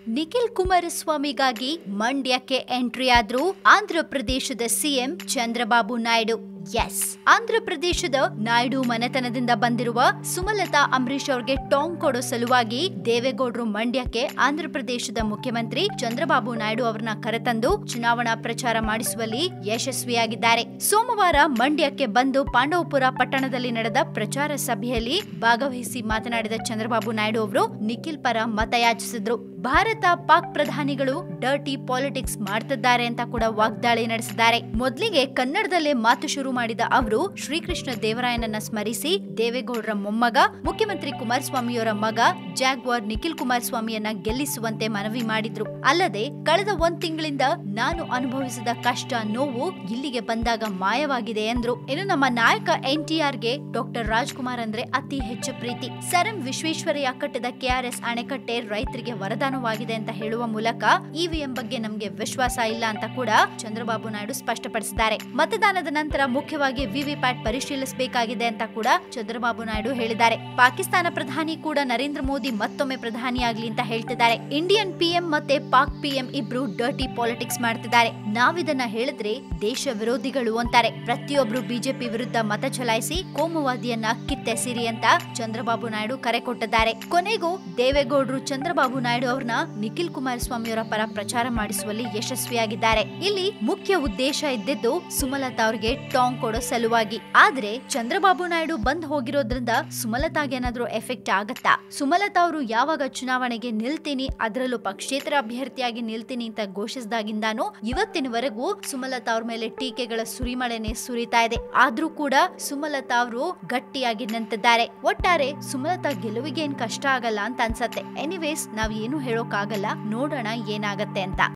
ನಿಖಿಲ್ ಕುಮಾರಸ್ವಾಮಿಗಾಗಿ ಮಂಡ್ಯಕ್ಕೆ ಎಂಟ್ರಿ ಆದ್ರು ಆಂಧ್ರ ಪ್ರದೇಶದ ಸಿಎಂ ಚಂದ್ರಬಾಬು ನಾಯ್ಡು. ಎಸ್ ಆಂಧ್ರ ಪ್ರದೇಶದ ನಾಯ್ಡು ಮನೆತನದಿಂದ ಬಂದಿರುವ ಸುಮಲತಾ ಅಂಬರೀಶ್ ಅವರಿಗೆ ಟಾಂಗ್ ಕೊಡೋ ಸಲುವಾಗಿ ದೇವೇಗೌಡರು ಮಂಡ್ಯಕ್ಕೆ ಆಂಧ್ರ ಪ್ರದೇಶದ ಮುಖ್ಯಮಂತ್ರಿ ಚಂದ್ರಬಾಬು ನಾಯ್ಡು ಅವರನ್ನ ಕರೆತಂದು ಚುನಾವಣಾ ಪ್ರಚಾರ ಮಾಡಿಸುವಲ್ಲಿ ಯಶಸ್ವಿಯಾಗಿದ್ದಾರೆ. ಸೋಮವಾರ ಮಂಡ್ಯಕ್ಕೆ ಬಂದು ಪಾಂಡವಪುರ ಪಟ್ಟಣದಲ್ಲಿ ನಡೆದ ಪ್ರಚಾರ ಸಭೆಯಲ್ಲಿ ಭಾಗವಹಿಸಿ ಮಾತನಾಡಿದ ಚಂದ್ರಬಾಬು ನಾಯ್ಡು ಅವರು ನಿಖಿಲ್ ಪರ ಮತಯಾಚಿಸಿದ್ರು ಭಾರತ ಪಾಕ್ ಪ್ರಧಾನಿಗಳು ಡರ್ಟಿ ಪಾಲಿಟಿಕ್ಸ್ ಮಾಡ್ತಿದ್ದಾರೆ ಅಂತ ಕೂಡ ವಾಗ್ದಾಳಿ ನಡೆಸಿದ್ದಾರೆ. ಮೊದಲಿಗೆ ಕನ್ನಡದಲ್ಲೇ ಮಾತು ಶುರು ಮಾಡಿದ ಅವರು ಶ್ರೀಕೃಷ್ಣ ದೇವರಾಯನನ್ನ ಸ್ಮರಿಸಿ ದೇವೇಗೌಡರ ಮೊಮ್ಮಗ, ಮುಖ್ಯಮಂತ್ರಿ ಕುಮಾರಸ್ವಾಮಿಯವರ ಮಗ, ಜಾಗ್ವಾರ್ ನಿಖಿಲ್ ಕುಮಾರಸ್ವಾಮಿಯನ್ನ ಗೆಲ್ಲಿಸುವಂತೆ ಮನವಿ ಮಾಡಿದ್ರು. ಅಲ್ಲದೆ ಕಳೆದ ಒಂದ್ ತಿಂಗಳಿಂದ ನಾನು ಅನುಭವಿಸಿದ ಕಷ್ಟ, ನೋವು ಇಲ್ಲಿಗೆ ಬಂದಾಗ ಮಾಯವಾಗಿದೆ ಎಂದ್ರು. ಇನ್ನು ನಮ್ಮ ನಾಯಕ ಎನ್ಗೆ ಡಾಕ್ಟರ್ ರಾಜ್ಕುಮಾರ್ ಅಂದ್ರೆ ಅತಿ ಹೆಚ್ಚು ಪ್ರೀತಿ. ಸರ್ ವಿಶ್ವೇಶ್ವರಯ್ಯ ಕಟ್ಟದ ಕೆಆರ್ಎಸ್ ಅಣೆಕಟ್ಟೆ ರೈತರಿಗೆ ವರದಾನವಾಗಿದೆ ಅಂತ ಹೇಳುವ ಮೂಲಕ ಇವಿಎಂ ಬಗ್ಗೆ ನಮ್ಗೆ ವಿಶ್ವಾಸ ಇಲ್ಲ ಅಂತ ಕೂಡ ಚಂದ್ರಬಾಬು ನಾಯ್ಡು ಸ್ಪಷ್ಟಪಡಿಸಿದ್ದಾರೆ. ಮತದಾನದ ನಂತರ ಮುಖ್ಯವಾಗಿ ವಿವಿಪ್ಯಾಟ್ ಪರಿಶೀಲಿಸಬೇಕಾಗಿದೆ ಅಂತ ಕೂಡ ಚಂದ್ರಬಾಬು ನಾಯ್ಡು ಹೇಳಿದ್ದಾರೆ. ಪಾಕಿಸ್ತಾನ ಪ್ರಧಾನಿ ಕೂಡ ನರೇಂದ್ರ ಮೋದಿ ಮತ್ತೊಮ್ಮೆ ಪ್ರಧಾನಿಯಾಗ್ಲಿ ಅಂತ ಹೇಳ್ತಿದ್ದಾರೆ. ಇಂಡಿಯನ್ ಪಿಎಂ ಮತ್ತೆ ಪಾಕ್ ಪಿಎಂ ಇಬ್ರು ಡರ್ಟಿ ಪಾಲಿಟಿಕ್ಸ್ ಮಾಡ್ತಿದ್ದಾರೆ. ನಾವಿದನ್ನ ಹೇಳಿದ್ರೆ ದೇಶ ವಿರೋಧಿಗಳು ಅಂತಾರೆ. ಪ್ರತಿಯೊಬ್ರು ಬಿಜೆಪಿ ವಿರುದ್ಧ ಮತ ಚಲಾಯಿಸಿ ಕೋಮುವಾದಿಯನ್ನ ಕಿತ್ತೆಸಿರಿ ಅಂತ ಚಂದ್ರಬಾಬು ನಾಯ್ಡು ಕರೆ ಕೊಟ್ಟಿದ್ದಾರೆ. ಕೊನೆಗೂ ದೇವೇಗೌಡರು ಚಂದ್ರಬಾಬು ನಾಯ್ಡು ಅವ್ರನ್ನ ನಿಖಿಲ್ ಕುಮಾರಸ್ವಾಮಿ ಅವರ ಪರ ಪ್ರಚಾರ ಮಾಡಿಸುವಲ್ಲಿ ಯಶಸ್ವಿಯಾಗಿದ್ದಾರೆ. ಇಲ್ಲಿ ಮುಖ್ಯ ಉದ್ದೇಶ ಇದ್ದಿದ್ದು ಸುಮಲತಾ ಅವರಿಗೆ ಟಾಂಗ್ ಕೊಡೋ ಸಲುವಾಗಿ. ಆದ್ರೆ ಚಂದ್ರಬಾಬು ನಾಯ್ಡು ಬಂದ್ ಹೋಗಿರೋದ್ರಿಂದ ಸುಮಲತಾಗೆ ಏನಾದ್ರೂ ಎಫೆಕ್ಟ್ ಆಗತ್ತಾ? ಸುಮಲತಾ ಅವರು ಯಾವಾಗ ಚುನಾವಣೆಗೆ ನಿಲ್ತೀನಿ, ಅದರಲ್ಲೂ ಪಕ್ಷೇತರ ಅಭ್ಯರ್ಥಿಯಾಗಿ ನಿಲ್ತೀನಿ ಅಂತ ಘೋಷಿಸಿದಾಗಿಂದಾನು ಇವತ್ತಿನವರೆಗೂ ಸುಮಲತಾ ಅವ್ರ ಮೇಲೆ ಟೀಕೆಗಳ ಸುರಿಮಳೆನೆ ಸುರಿತಾ ಇದೆ. ಆದ್ರೂ ಕೂಡ ಸುಮಲತಾ ಅವರು ಗಟ್ಟಿಯಾಗಿ ನಿಂತಿದ್ದಾರೆ. ಒಟ್ಟಾರೆ ಸುಮಲತಾ ಗೆಲುವಿಗೆ ಏನ್ ಕಷ್ಟ ಆಗಲ್ಲ ಅಂತ ಅನ್ಸತ್ತೆ. ಎನಿವೇಸ್ ನಾವ್ ಏನು ಹೇಳೋಕ್ಕಾಗಲ್ಲ. ನೋಡೋಣ ಏನಾಗತ್ತೆ ಅಂತ.